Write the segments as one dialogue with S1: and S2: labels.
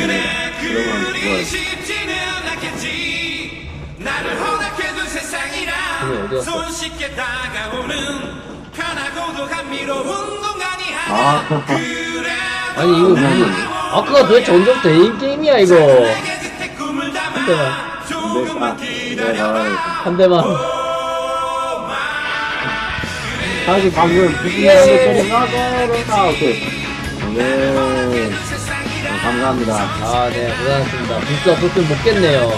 S1: 들어가면 좋아요.
S2: 쉽지는 않겠지 나를 허락해준 세상이라? 손쉽게 다가오는 편하고도 감미로운 공간이 하나
S1: 아.
S2: 그래
S3: 아니 이거 무슨 아까가 도대체 언제부터 애인 게임이야 이거
S2: 꿈을 담아
S3: 대만.
S2: 조금만
S1: 네,
S2: 기다려봐
S3: 한 대만
S1: 다시 방금 부신하는 것처럼 나가라. 오케이. 네. 네, 감사합니다.
S3: 아, 네, 고생하셨습니다. 진짜 그렇게 못겠네요.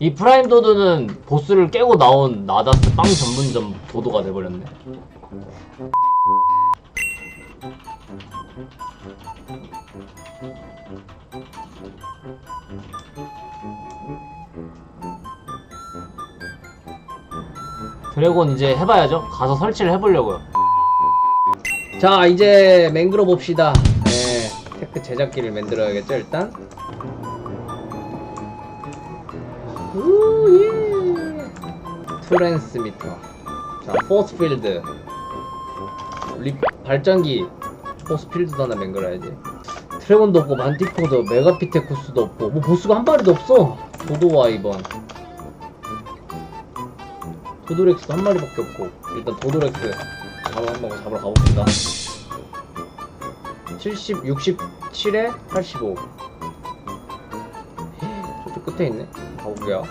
S3: 이 프라임 도도는 보스를 깨고 나온 나다스 빵 전문점 도도가 돼버렸네. 드래곤 이제 해봐야죠. 가서 설치를 해보려고요. 자 이제 맹글어 봅시다. 네 테크 제작기를 만들어야겠죠 일단? 우예! 트랜스미터. 자 포스필드. 리 발전기 포스필드도 하나 맹글어야지. 드래곤도 없고 만티코도 메가피테쿠스도 없고 뭐 보스가 한 마리도 없어. 도도와 이번. 도도렉스도 한 마리밖에 없고 일단 도도렉스 잡아 한번 잡으러 가봅시다. 70, 67에 85 저쪽 끝에 있네. 가볼게요.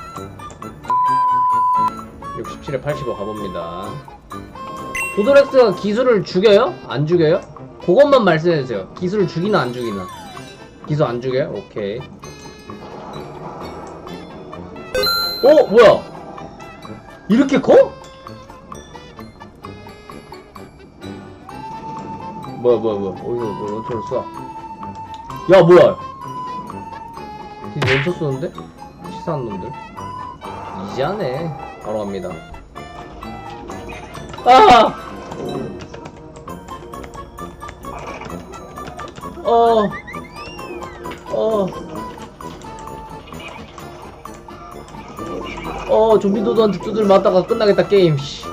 S3: 67에 85 가봅니다. 도도렉스가 기술을 죽여요? 안 죽여요? 그것만 말씀해주세요 기술을 죽이나 안 죽이나 기술 안 죽여요? 오케이 어? 뭐야 이렇게 커? 뭐야 뭐야 뭐야 어디서 뭐 런처를 쏴? 야 뭐야? 뒤 런처 쏘는데? 치사한 놈들 이제 하네 바로 갑니다 아! 어. 어. 어, 좀비 도도한테 두들 맞다가 끝나겠다, 게임, 씨.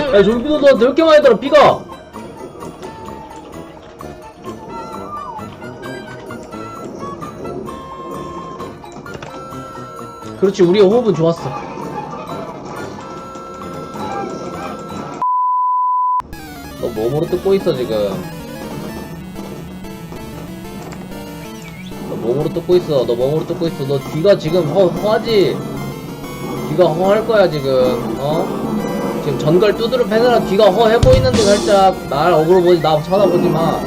S3: 야, 좀비 도도한테 왜 이렇게 많이 들어, 비가! 그렇지, 우리의 호흡은 좋았어. 뜯고 있어, 지금. 너 몸으로 뜯고 있어. 너 몸으로 뜯고 있어. 너 귀가 지금 허, 허하지? 귀가 허할 거야, 지금. 어? 지금 전갈 두드려 패느라 귀가 허해 보이는데, 살짝. 날 어그로 보지, 나 쳐다보지 마.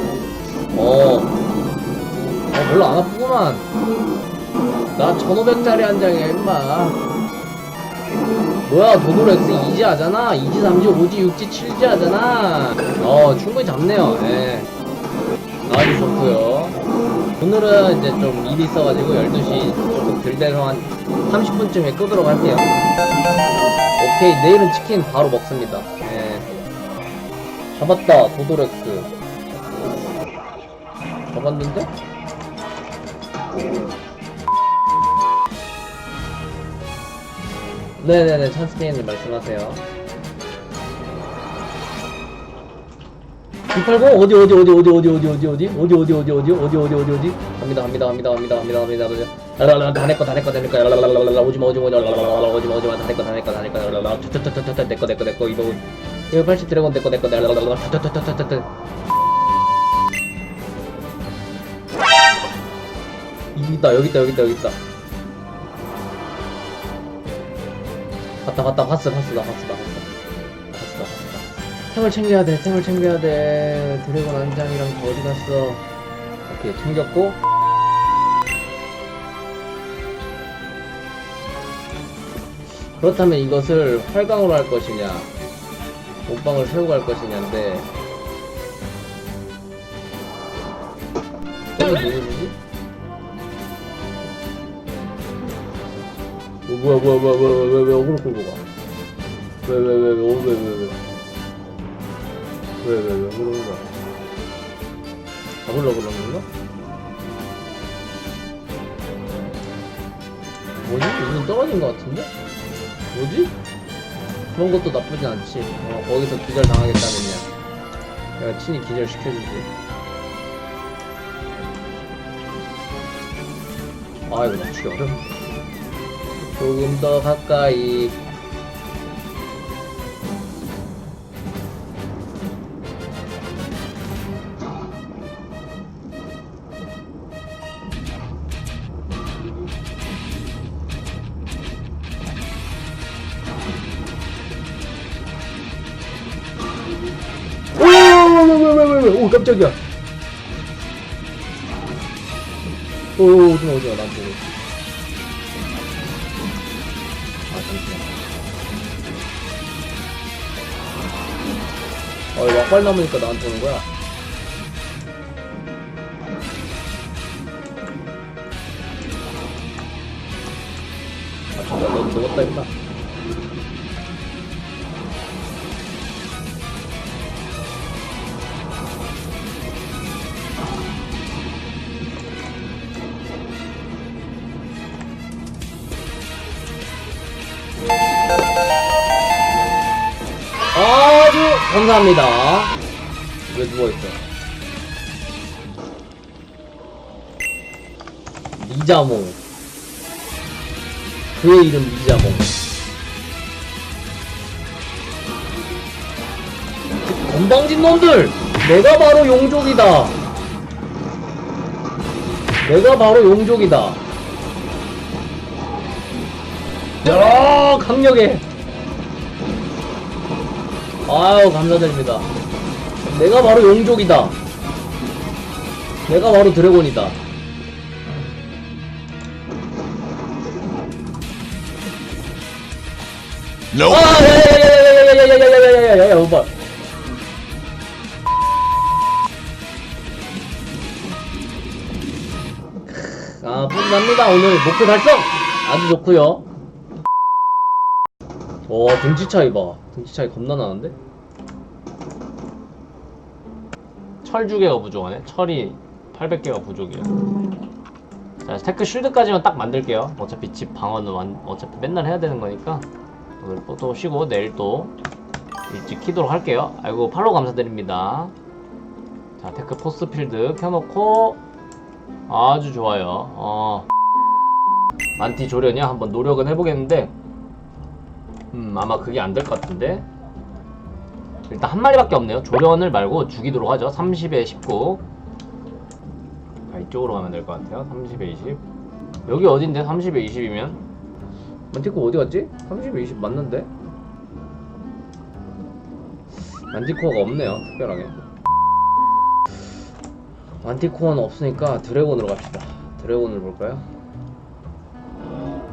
S3: 어. 어, 별로 안 아프구만. 나 1500짜리 한 장이야, 임마. 뭐야, 도도렉스 2지 하잖아. 2지, 3지, 5지, 6지, 7지 하잖아. 어, 충분히 잡네요. 예. 아주 좋고요 오늘은 이제 좀 일이 있어가지고 12시 조금 덜 돼서 한 30분쯤에 끄도록 할게요. 오케이, 내일은 치킨 바로 먹습니다. 예. 잡았다, 도도렉스. 잡았는데? 네네네, 찬스게임님 말씀하세요. 280 어디 어디 어디 어디 어디 어디 어디 어디 어디 어디 어디 어디 어디 어디 어디 어디 갑니다 갑니다 갑니다 갑니다 갑니다 갑니다 갑니다 다내거 다내거 다내거 라라라라라 오지마 오지마 오지마 오지마 오지마 다내거 다내거 다내거 라라라 투투투투투 내거 내거 내거 이거 이거 80 드래곤 내거 내거 라라라라 투투투투투투 있다 여기 있다 여기 있다 여기 있다 봤다 봤다 봤어 봤어 나 봤어 나 봤어 봤어 나 봤어 템을 챙겨야 돼, 템을 챙겨야 돼. 드래곤 안장이랑 다 어디 갔어? 오케이, 챙겼고. 그렇다면 이것을 활강으로 할 것이냐, 몸빵을 세우고 할 것이냐인데. 저거 누구지? 뭐야, 뭐야, 뭐야, 뭐야, 왜, 왜, 왜, 어그로 끌고 가? 왜, 왜, 왜, 왜, 왜, 왜, 왜. 왜, 그러는 거야? 잡으려고 그러는 건가? 뭐지? 이건 떨어진 것 같은데? 뭐지? 그런 것도 나쁘진 않지. 어, 거기서 기절 당하겠다면야. 내가 친히 기절 시켜주지. 아, 이거 맞추기 어렵네. 조금 더 가까이. 오, 깜짝이야. 오, 오, 오지마, 오지마, 난 보고. 어, 막발 남으니까 나한테 오는 거야. 아, 진짜, 너 죽었다, 임마. 감사합니다. 왜 누워있어? 리자몽. 그의 이름 리자몽. 건방진 놈들! 내가 바로 용족이다. 내가 바로 용족이다. 야, 강력해. 아유 감사드립니다 내가 바로 용족이다 내가 바로 드래곤이다 아 야야야야야야야야야야야야야 오빠 아 끝납니다 오늘 목표 달성 아주 좋구요 와 등치 차이 봐. 등치 차이 겁나 나는데? 철 2개가 부족하네. 철이 800개가 부족이야. 자 테크 쉴드까지만 딱 만들게요. 어차피 집 방어는 완, 어차피 맨날 해야 되는 거니까. 오늘 또 쉬고 내일 또 일찍 키도록 할게요. 아이고 팔로우 감사드립니다. 자 테크 포스필드 켜놓고 아주 좋아요. 어. 안티 조련이야? 한번 노력은 해보겠는데 음 아마 그게 안 될 것 같은데? 일단 한 마리밖에 없네요. 조련을 말고 죽이도록 하죠. 30에 19 아, 이쪽으로 가면 될 것 같아요. 30에 20 여기 어딘데? 30에 20이면? 만티코 어디 갔지? 30에 20 맞는데? 만티코어가 없네요 특별하게. 만티코어는 없으니까 드래곤으로 갑시다. 드래곤을 볼까요?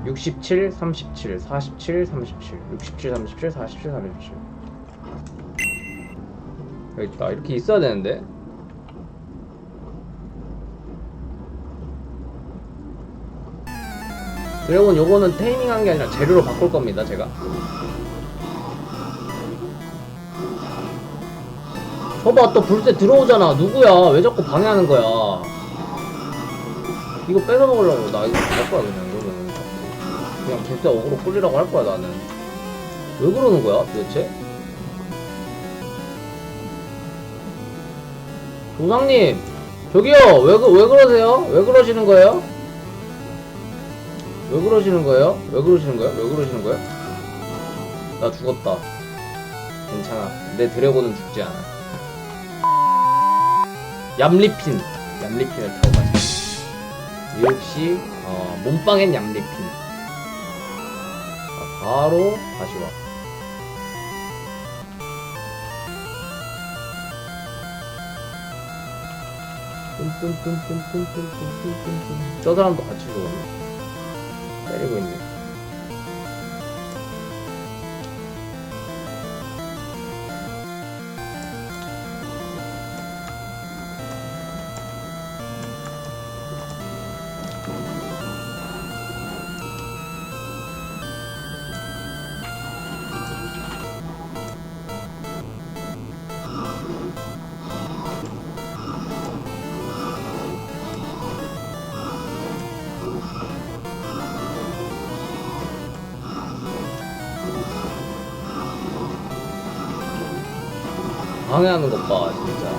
S3: 67, 37, 47, 37, 67, 37, 47, 37. 여기 있다. 이렇게 있어야 되는데. 드래곤 요거는 테이밍한 게 아니라 재료로 바꿀 겁니다, 제가. 저봐, 또 불새 들어오잖아. 누구야? 왜 자꾸 방해하는 거야? 이거 뺏어 먹으려고 나 이거 갈 거야, 그냥. 그냥 불새 어그로 끌리라고 할 거야, 나는. 왜 그러는 거야, 도대체? 조상님, 저기요, 왜, 그, 왜 그러세요? 왜 그러시는 거예요? 왜 그러시는 거예요? 왜 그러시는 거예요? 왜 그러시는 거예요? 나 죽었다. 괜찮아. 내 드래곤은 죽지 않아. 얌리핀. 얌리핀을 타고 가자. 역시, 어, 몸빵엔 얌리핀. 자, 바로 다시 와. 뚠뚠뚠뚠뚠뚠뚠뚠뚠뚠 저 사람도 같이 죽었네. 때리고 있네. 방해하는 것 봐, 진짜.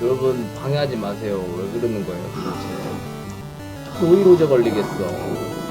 S3: 여러분 방해하지 마세요. 왜 그러는 거예요, 도대체? 노이로제 걸리겠어.